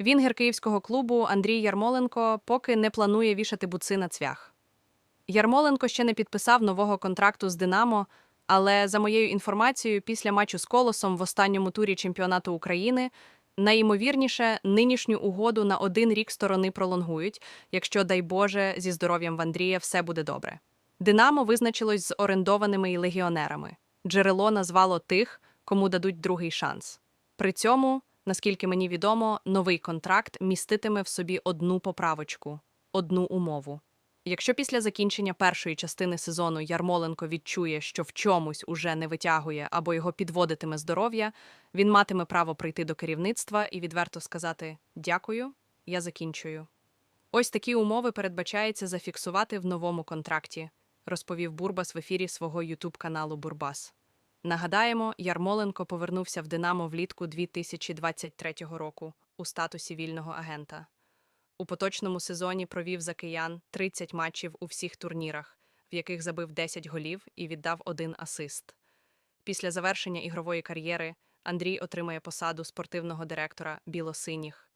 Вінгер київського клубу Андрій Ярмоленко поки не планує вішати буци на цвях. Ярмоленко ще не підписав нового контракту з Динамо, але за моєю інформацією, після матчу з Колосом в останньому турі чемпіонату України найімовірніше нинішню угоду на один рік сторони пролонгують, якщо, дай Боже, зі здоров'ям в Андрія все буде добре. Динамо визначилось з орендованими і легіонерами. Джерело назвало тих, кому дадуть другий шанс. При цьому, наскільки мені відомо, новий контракт міститиме в собі одну поправочку, одну умову. Якщо після закінчення першої частини сезону Ярмоленко відчує, що в чомусь уже не витягує або його підводитиме здоров'я, він матиме право прийти до керівництва і відверто сказати Дякую, я закінчую. Ось такі умови передбачається зафіксувати в новому контракті, розповів Бурбас в ефірі свого ютуб-каналу Бурбас. Нагадаємо, Ярмоленко повернувся в Динамо влітку 2023 року у статусі вільного агента. У поточному сезоні провів за киян 30 матчів у всіх турнірах, в яких забив 10 голів і віддав один асист. Після завершення ігрової кар'єри Андрій отримає посаду спортивного директора білосиніх.